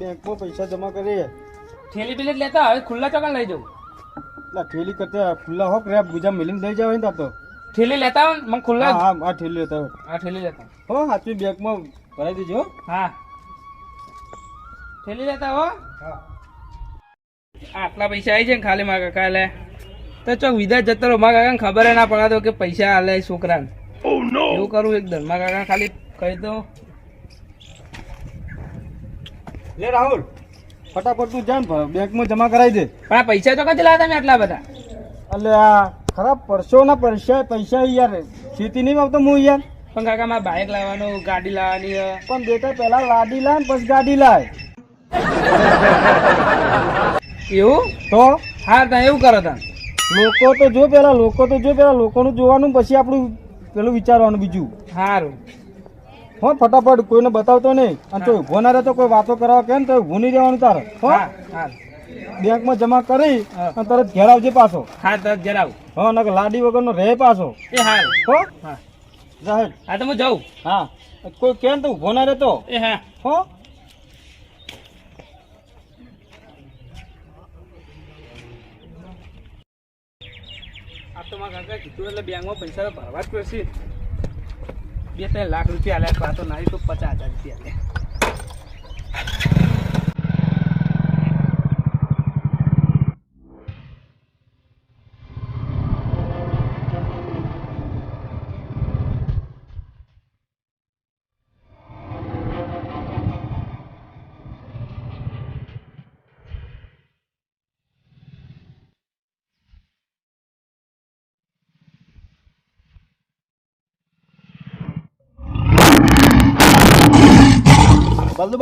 બેંકમાં પૈસા જમા કરીએ થેલી પેલી જ લેતા હવે ખુલ્લા ચોકા લઈ જાઉં એટલે થેલી કરતા ખુલ્લા હોક રે બીજા મિલીને લઈ જાવ ને તો થેલી લેતા આવો મને ખુલ્લા હા હા આ થેલી લેતા હોય. હા થેલી લેતા હો સાચી બેંકમાં ભરાઈ દેજો હા. થેલી લેતા હો. હા આટલા પૈસા આવી છે ને ખાલી મારા કાકા લે. તો ચોક વિદેશ જતો રહો. મારા કાકાને ખબર ના પડે તો કે પૈસા આલે છોકરાને. એવું કરું એકદમ મારા કાકા ખાલી કહી દો લે રાહુલ. ફટાફટ તું જાન બેંકમાં જમા કરાવી દે. પણ આ પૈસા તો કદી લાવ્યા તમે આટલા બધા? એટલે આ ખરાબ પરસો ના પૈસા પૈસા યાર ખેતી નહીં આવતો હું યાર. પણ કાકા મારે બાઇક લાવવાનું ગાડી લાવવાની પણ બેટા પેલા લાડી લાય ને પછી ગાડી લાય. એવું? તો? હા તા એવું કરો તા લોકો તો જો પેલા લોકો તો જો પેલા લોકોનું જોવાનું પછી આપણું પેલું વિચારવાનું બીજું. સારું હો ફટાફટ કોઈને બતાવતો નહીં. અને તો ઊભો ના રહેતો કોઈ વાતો કરવા કે તો ઉભું નહીં રહેવાનું તારે. હો? બેંકમાં જમા કરી અને તરત ઘેર આવજે પાછો. હા તરત ઘેર આવ. હો નકર લાડી વગરનો રહે પાછો. એ હા? હો. હા જાહેર હા તો હું જાઉં. હા. કોઈ કેમ તો ઊભો ના રહેતો. એ હા. હો? આ તો મારા કાકા કીધું એટલે બેંકમાં પૈસા ભરવા જ પડશે. બે ત્રણ લાખ રૂપિયા લે પાછો નારી તો પચાસ હજાર રૂપિયા આલ્યા.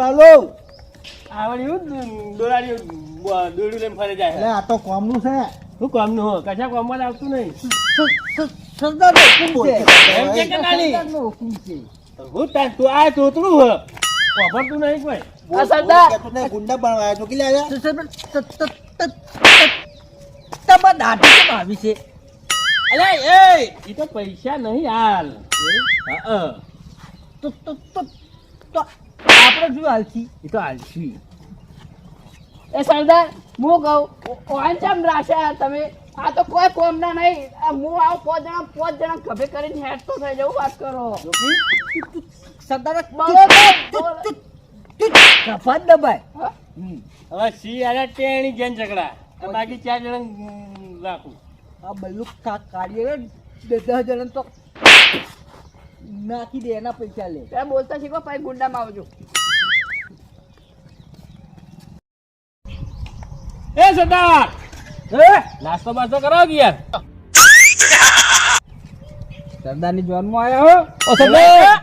બાલુ. આવડ્યું દોરાડી દોડું લઈને ફરે જાય. એટલે આ તો કોમનું છે. શું કામનું હો કશા કામમાં આવતું નહીં. એમ કે કે નાની? હું તાર તું આ તોતરું હ. વાપરતું નહીં કોઈ. ગુંડા બનવાયા છો કે લ્યા? અલે એ ઈ તો પૈસા નહીં હાલ. હા? આપણે શું આલસી એ તો આલસી એ સરદાર હું કહું વાંચમ રાશા તમે. આ તો કોઈ કોમના નહીં. હું આવું પાંચ જણા પાંચ જણા ખભે કરીને હેડ તો થઈ જવું વાત કરો. સરદાર કફાત દબાય. હવે સી અને ટેણી જેન ઝઘડા. આ બાકી ચાર જણા રાખું. આ બલ્લુ કા કાર્ય દસ જણા તો નાખી દે એના પૈસા લે. બોલતા શીખો પછી ગુંડામાં આવજો. એ સરદાર એ નાસ્તો બાસ્તો કરાવો કે યાર સરદારની જોનમાં આવ્યા હો ઓ સરદાર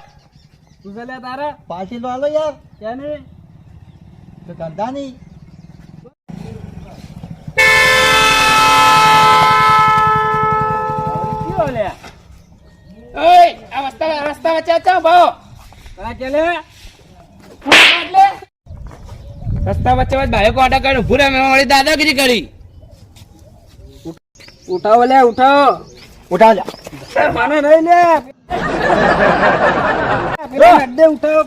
તું ચાલે તારે પાછી લો આલો યાર ક્યાં ને તો ધંધા નહીં કયો લે ઓય આ રસ્તા રસ્તા વચ્ચે ચાવ ભાવ કા ચાલે લે રસ્તા વચ્ચે વચ્ચે બાઈકો કોટા કાઢ ઉભું રહે મેં વળી દાદાગીરી કરી. ઉઠાવો લે ઉઠાવો. ઉઠા જા. મને નહીં લે. અડ્ડે ઉઠાવો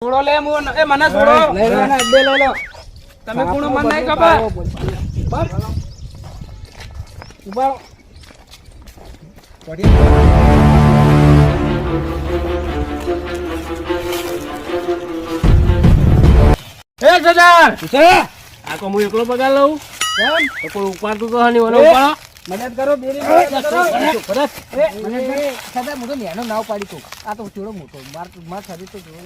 છોડો લે હું એ મને છોડો. લો અડ્ડે લઈ લો. તમે કોણ મન નહીં ખબર? ઊભા હે સરદાર! આ તો હું એકલો પગાર લઉં? કેમ? તો કોઈ ઉપાડતું તો હની મને ઉપાડો. મદદ કરો બેરી મોટો નેનો નાવ પાડી તું આ તો ચોડો મોટો. માર માર તો જોડો.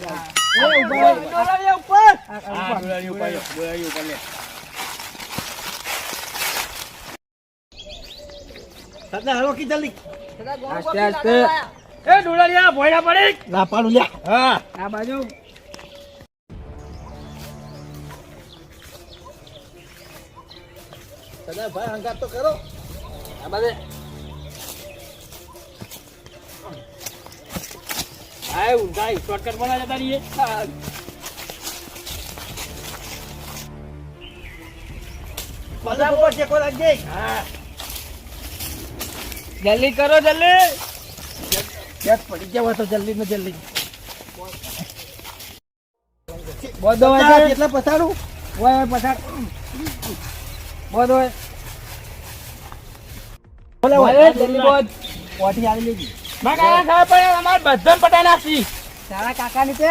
આસ્તે આસ્તે. એ ડોલાની ભોયડા પડી ના પાડું લ્યા. હા. આ બાજુ સદા ભાઈ હંગાત તો કરો. આ બધે હા ઊંધા શોર્ટકટ બના જતા રહીએ. બધા હા. જલ્દી કરો જલ્દી. પડી ગયા હોય તો જલ્દી. ને જલ્દી બધો હોય કેટલા પસાડું ઓય ઓય બધો હોય બોલે ઓય, જલ્દી બોલ. પોઠી આવી લેજી માં કાકા પડે અમારે બધાને પટાઈ નાખી તારા કાકા ની તે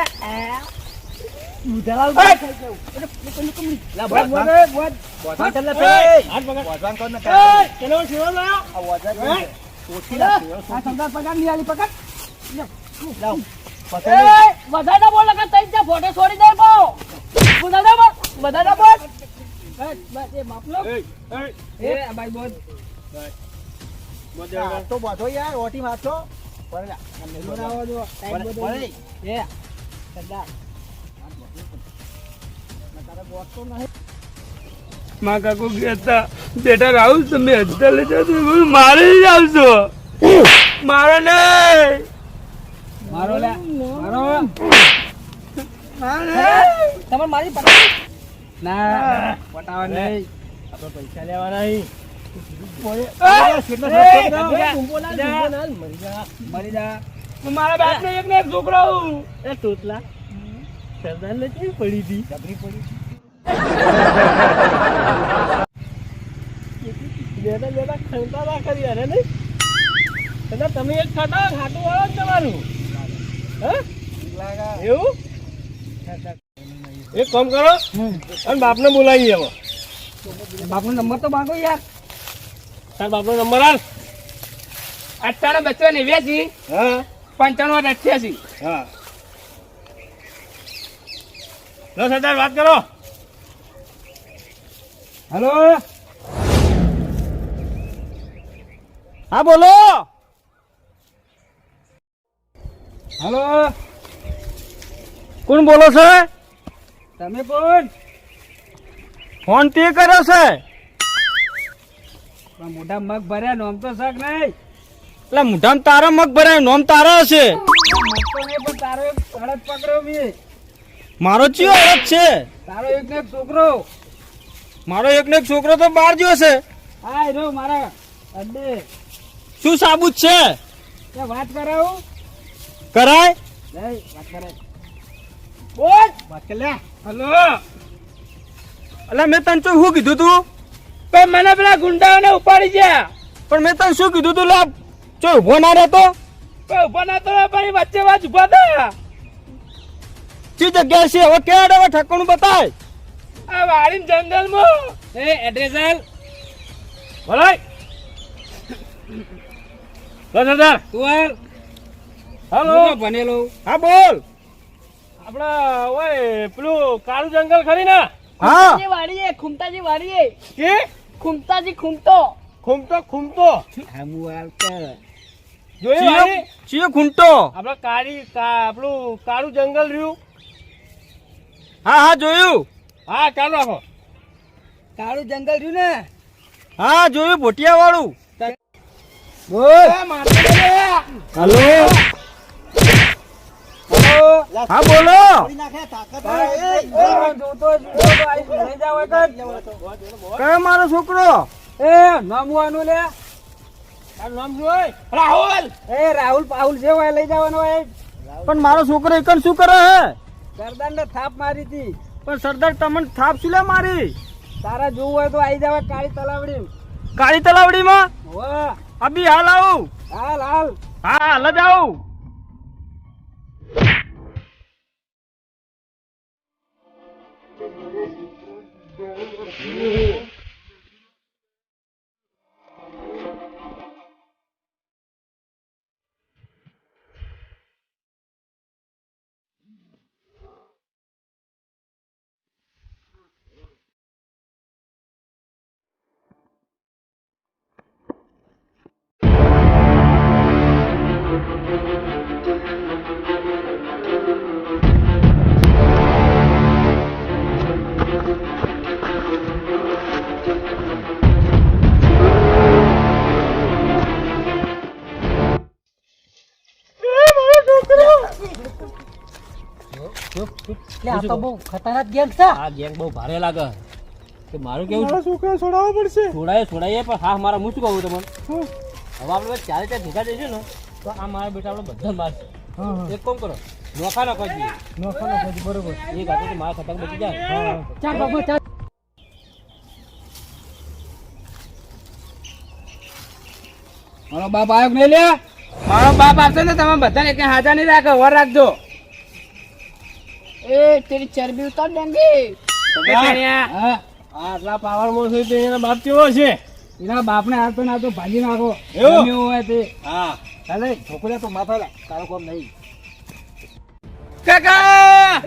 દલાલ ઓય! લા બોલ, બોલ બોલ, બોલ બોલ. બોધવાન કર લે ઓય! પેલા. હાથ પકડ. બોધવાન કર ને. પેલો શેરો લાવો. આ છે. ઓછી લા, આ સરદાર પગારની આલી પકડ લાવ. પકડ લે. ના બોલ લગા તઈ જા ફોટો છોડી દે બો ના બોલ ના બોલ બસ એ એ ભાઈ બોલ તો બોધો યાર, ઓટી મારતો બોલે લા. જો. બોલે, બોલે. એ સરદાર તારે બોધતો નહીં. માં કાકુ કહેતા બેટા રાહુલ તમે હજતા લેતા તો મારે જ આવશો મારો નહીં મારો લે મારો તમારે મારી ના પટાવા નહીં. આપણે પૈસા લેવાના નહીં. મરી બાપ ને એક ને એક છોકરો હું. એ તોતલા. કેવી પડી હતી? જબરી પડી. બેટા બેટા ખંતા ના કરી અરે નહીં. સરદાર તમે એક ખાતા ખાતું વાળો જ તમારું. હે? એવું? એક કામ કરો. અને બાપને બોલાવી હવે બાપનો નંબર તો માગો યાર. તાર બાપનો નંબર આલ. અઠાણું બસો નેવ્યાસી. હા. પંચાણું આઠ અઠ્યાસી. હા. લો સરદાર વાત કરો. હલો? હા બોલો. હલો? કોણ બોલો છે? તમે કોણ? ફોન તે કર્યો છે? મોઢા મગ ભર્યા નોમ તો શક નહીં. એટલે મોઢામાં તારો મગ ભરાય નોમ તારો હશે. પણ તારો હળદ પકડ્યો મી. મારો ચિયો અરજ છે? તારો એક ને એક છોકરો. મારો એક ને એક છોકરો તો બહાર ગયો છે. હા રહ્યો મારા અડે શું સાબુત છે? વાત કરાવું? કરાય? નહીં વાત કરાય. બોલ. વાત કર લે. હલો. એટલે મેં તને શું કીધું તું? પણ મને પેલા ગુંડાઓને ઉપાડી ગયા. પણ મેં તને શું કીધું તું લા ચો ઊભો ના રહેતો. ઊભો ના તો મારી વચ્ચે વાત ઊભા હતા ચી જગ્યા છે? હવે કેડ હવે ઠકણું બતાય. આ વાડી જંગલમાં. એ એડ્રેસ આલ. બોલાય લો સરદાર તું આલ. હાલો. ભણેલો. હા બોલ. આપડા ઓય પેલું કાળું જંગલ ખરી ને? હા. જે વાડીએ ખુમતાજી વાડીએ કે? ખુમતાજી ખુમતો. ખુમતો ખુમતો. હમુ આલ જોઈ વાડી ચિયો ખુમતો. આપડા કાળી આપણું કાળું જંગલ રહ્યું. હા હા જોયું. હા ચાલો આખો કાળું જંગલ રહ્યું ને? હા જોયું ભોટિયા વાળું બોલ. હલો. હા બોલો. જોતો જ જોતો આઈ લઈ જાવ એકર કયો મારો છોકરો? એ નમવાનું લે. રાહુલ. એ રાહુલ પાહુલ છે હોય લઈ જવાનો હોય પણ મારો છોકરો એકન શું કરે હે? સરદાર ને થાપ મારી હતી. પણ સરદાર તમને થાપ શું લે મારી? તારા જોવું હોય તો આઈ જાવ કાળી તલાવડી કાળી તલાવડીમાં? વાહ અભી હાલ આવું. હાલ હાલ. હા હાલ જ આવું. આ તો બહુ ખતરનાક ગેંગ છે. આ ગેંગ બહુ ભારે લાગે. કે મારું કેવું મારા છોકરા છોડાવવા પડશે? છોડાય છોડાય પણ હા મારા હું શું કહું તમને? હવે આપણે ચારે ચાર ભેગા જઈશું ને તો આ મારા બેટા આપણે બધા મારશે. એક કોમ કરો નોખા નોખો જી નોખા નોખો જી, બરોબર. એ હાથે તો મારા ખતમ બચી જાય. ચાલ બાપુ ચાલ. મારો બાપ આવ્યો નહીં લે મારો બાપ આવશે ને તમે બધાને કઈ હાજર નહીં રાખો વર રાખજો. એ તેરી चर्बी उतार હા. આટલા પાવરમાં છે તે એના બાપ કેવો છે? એના બાપને હાથ તો ના તો ભાજી નાખો. એવું? હોય તે. હા. ચાલે છોકરા તો માથા લા તારો કોમ નહીં. કાકા!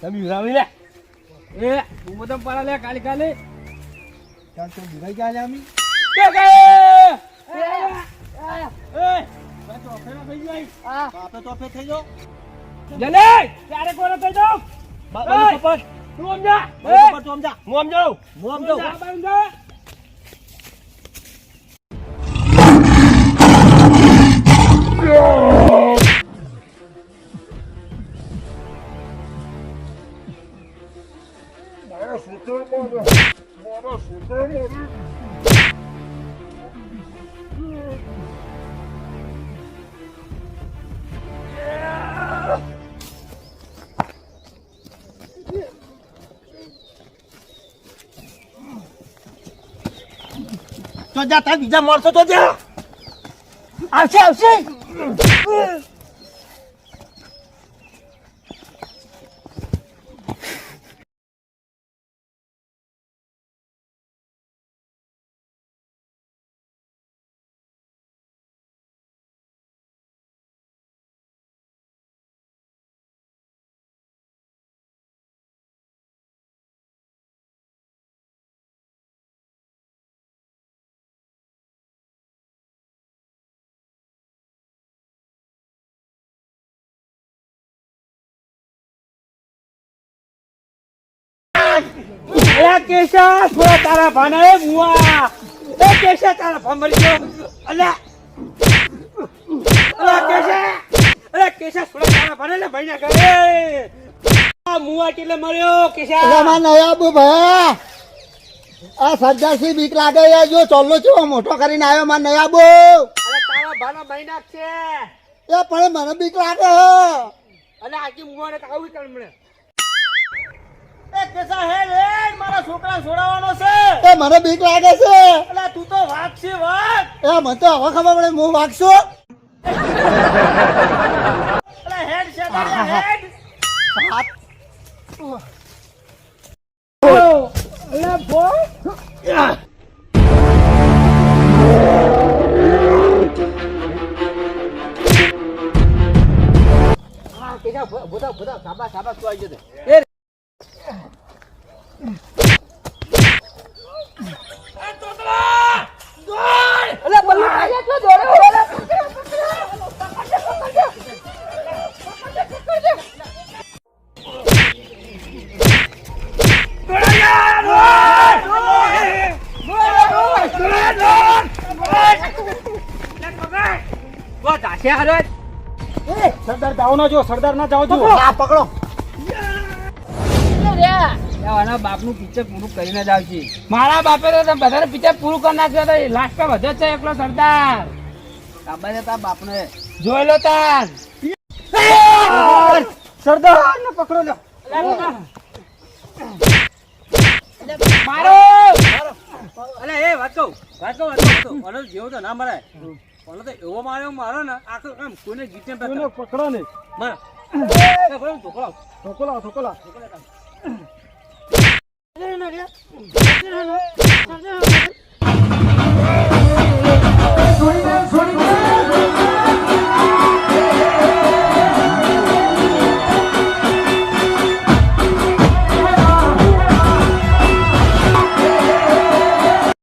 તમે ઉરાવી લે. એ તું તો પડા લે કાલે કાલે ચાલ તો ભીગાઈ ગયા લે અમી કાકા! એ તો ઓફેરો થઈ ગયો બાપે તો થઈ જાઓ જલે ક્યારે કોનો થઈ જાવ બાપા પપ્પા તું સમજા પપ્પા તું સમજા હું સમજાવ હું સમજાવ સમજા તો જા તાર બીજા માણસો તો જા. આવશે આવશે. એ કેશા છોરા તારા ભાના એ બુઆ એ કેશા તારા ભા મરી ગયો. અલ્યા અલ્યા કેશા અલ્યા કેશા છોરા તારા ભાને લે ભાઈ ના આ મુઆ કેટલે મર્યો કેશા. એમાં નયાબુ ભયા? આ સરદારસિંહ બીક લાગે છે જો ચોલ્લો ચેવો મોટો કરીને આવ્યો માં નયાબુ અરે તારા ભાનો મહિના છે. એ પણ મને બીક લાગે અને આજી મુઆને કાવી કર મને એ કેસા હે રે. મારા છોકરા છોડાવવાનો છે? છે એ મને બીક લાગે છે. અલ્યા તું તો વાઘ છે વાઘ એ મને તો હવે ખબર પડે હું વાગશું? અલ્યા હેડ છે? સરદાર જાઓ ના જો સરદાર ના જાઓ જો આ પકડો. આના બાપનું પિક્ચર પૂરું કરીને જ આવશે મારા બાપે તો બધાને પિક્ચર પૂરું કરી નાખ્યો તો લાસ્ટમાં વધે છે એકલો સરદાર. બાપને. જોઈ લો તાર. સરદાર! ને પકડો લે મારો! અલે એ વાત કહું. વાત કહું વાત કહું ઓલો જેવો તો ના મરાય ઓલો તો એવો માર્યો મારો ને આખો આમ કોઈને જીતે કોઈને પકડો નહીં. માર એ ભાઈ ઢોકળો ઢોકલા